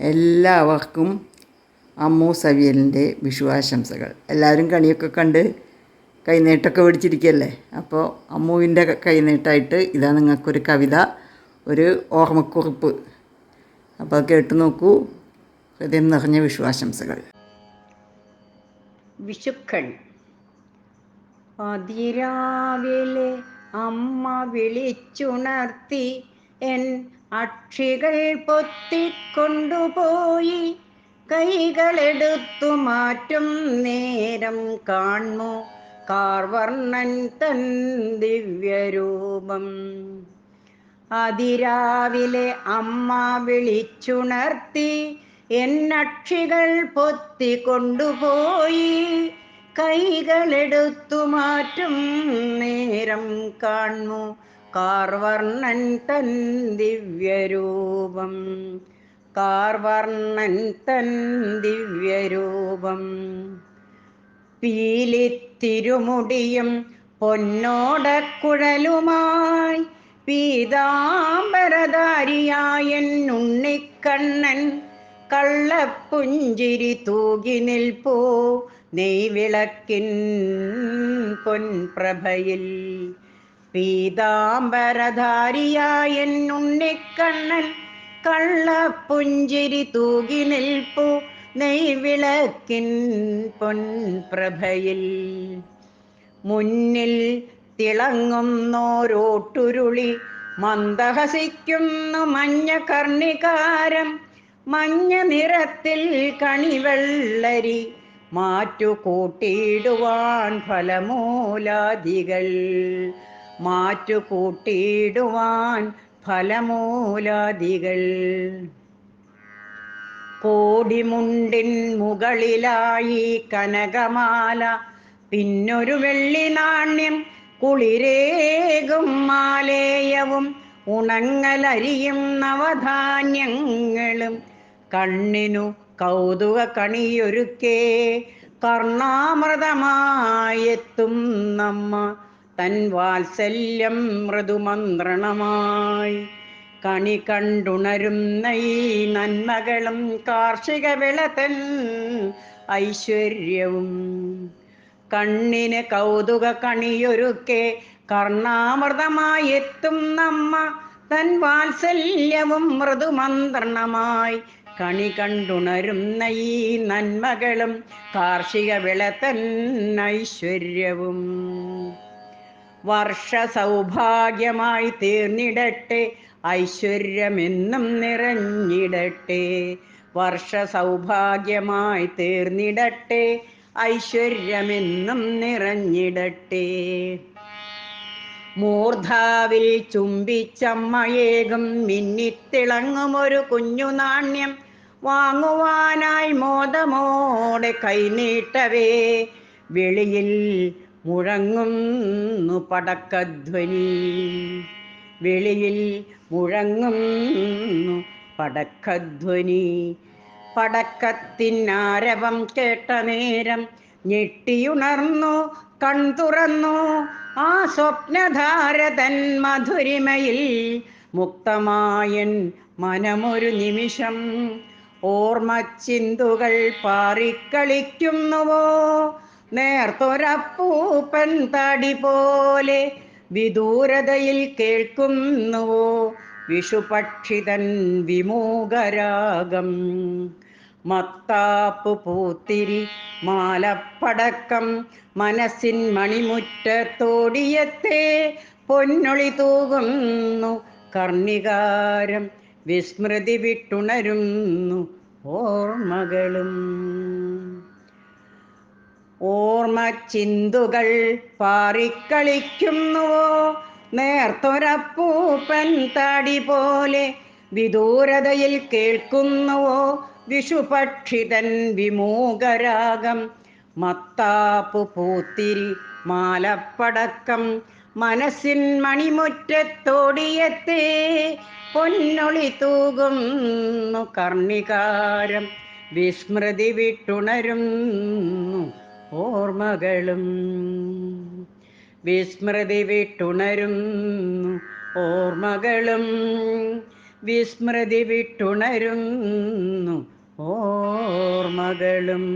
എല്ലാവർക്കും അമ്മു സവിയലിന്റെ വിഷുവാശംസകൾ. എല്ലാവരും കണിയൊക്കെ കണ്ട് കൈനീട്ടൊക്കെ മേടിച്ചിരിക്കുകയല്ലേ അപ്പോൾ അമ്മുവിന്റെ കൈനീട്ടായിട്ട് ഇതാ നിങ്ങൾക്കൊരു കവിത ഒരു ഓർമ്മക്കുറിപ്പ്. അപ്പോൾ കേട്ടു നോക്കൂ ഹൃദയം നിറഞ്ഞ വിഷുവാശംസകൾ. വിഷുക്കൾ അതിരാവിലെ അമ്മ വിളിച്ചുണർത്തി എൻ അക്ഷികൾ പൊത്തിക്കൊണ്ടുപോയി കൈകളെടുത്തു മാറ്റും നേരം കാണു കാർവർണൻ തൻ ദിവ്യരൂപം. അതിരാവിലെ അമ്മ വിളിച്ചുണർത്തി എന്നക്ഷികൾ പൊത്തിക്കൊണ്ടുപോയി കൈകളെടുത്തു മാറ്റും നേരം കാണു കാർവർണൻ തൻ ദിവ്യരൂപം. കാർവർണൻ തൻ ദിവ്യരൂപം. പീലിത്തിരുമുടിയും പൊന്നോടക്കുഴലുമായി പീതാംബരധാരിയായൻ ഉണ്ണിക്കണ്ണൻ കള്ളപ്പുഞ്ചിരി തൂകി നിൽപ്പൂ നെയ്വിളക്കിൻ പൊൻപ്രഭയിൽ. പീതാംബരധാരിയായ ഉണ്ണിക്കണ്ണൻ കള്ളപ്പുഞ്ചിരി തൂകി നിൽപ്പു നെയ്വിളക്കിൻ പൊൻപ്രഭയിൽ. മുന്നിൽ തിളങ്ങുന്നോരോട്ടുരുളി മന്ദഹസിക്കുന്നു മഞ്ഞ കർണികാരം മഞ്ഞ നിറത്തിൽ കണിവെള്ളരി മാറ്റു കൂട്ടിയിടുവാൻ ഫലമൂലാദികൾ. മാറ്റു കൂട്ടിയിടുവാൻ ഫലമൂലാദികൾ. കോടിമുണ്ടിൻ മുകളിലായി കനകമാല പിന്നൊരു വെള്ളി നാണ്യം കുളിരേകും മാലേയവും ഉണങ്ങലരിയും നവധാന്യങ്ങളും. കണ്ണിനു കൗതുക കണിയൊരുക്കേ കർണാമൃതമായെത്തും നമ്മ. തൻ വാത്സല്യം മൃദുമന്ത്രണമായി. കണി കണ്ടുണരുന്ന ഈ നന്മകളും കാർഷിക വിളതൻ ഐശ്വര്യവും. കണ്ണിന് കൗതുക കണിയൊരുക്കെ കർണാമൃതമായി എത്തും നമ്മ തൻ വാത്സല്യവും മൃദുമന്ത്രണമായി. കണി കണ്ടുണരുന്ന ഈ നന്മകളും കാർഷിക വിളതൻ ഐശ്വര്യവും. വർഷ സൗഭാഗ്യമായി തീർന്നിടട്ടെ ഐശ്വര്യമെന്നും നിറഞ്ഞിടട്ടെ. വർഷ സൗഭാഗ്യമായി തീർന്നിടട്ടെ ഐശ്വര്യമെന്നും നിറഞ്ഞിടട്ടെ. മൂർധാവിൽ ചുംബിച്ചമ്മയേകും മിന്നിത്തിളങ്ങും ഒരു കുഞ്ഞു നാണ്യം വാങ്ങുവാനായി മോദമോടെ കൈനീട്ടവേ വെളിയിൽ മുഴങ്ങുന്നു പടക്കധ്വനി. വെളിയിൽ മുഴങ്ങുന്നു പടക്കധ്വനി. പടക്കത്തിനാരവം കേട്ട നേരം ഞെട്ടിയുണർന്നു കൺ തുറന്നു. ആ സ്വപ്നധാരതൻ മധുരിമയിൽ മുക്തമായൻ മനമൊരു നിമിഷം. ഓർമ്മ ചിന്തുകൾ പാറിക്കളിക്കുന്നുവോ? നേർത്തൊരപ്പൂപ്പൻ തടി പോലെ വിദൂരതയിൽ കേൾക്കുന്നുവോ വിഷുപക്ഷിതൻ വിമൂകരാഗം മത്താപ്പ് പൂത്തിരി മാലപ്പടക്കം മനസ്സിൻ മണിമുറ്റത്തോടിയത്തെ പൊന്നൊളി തൂകുന്നു. കർണികാരം വിസ്മൃതി വിട്ടുണരുന്നു ഓർമ്മകളും. ഓർമ്മ ചിന്തുകൾ പാറിക്കളിക്കുന്നുവോ? നേർത്തൊരപ്പൂപ്പൻ താടി പോലെ വിദൂരതയിൽ കേൾക്കുന്നുവോ? വിഷുപക്ഷിതൻ വിമൂകരാഗം മത്താപ്പു പൂത്തിരി മാലപ്പടക്കം മനസ്സിൻ മണിമുറ്റത്തോടിയത്തെ പൊന്നൊളി തൂകുന്നു കർണികാരം വിസ്മൃതി വിട്ടുണരുന്നു ഓർമ്മകളും വിസ്മൃതി വിട്ടുണരുന്നു ഓർമ്മകളും വിസ്മൃതി വിട്ടുണരുന്നു ഓർമ്മകളും.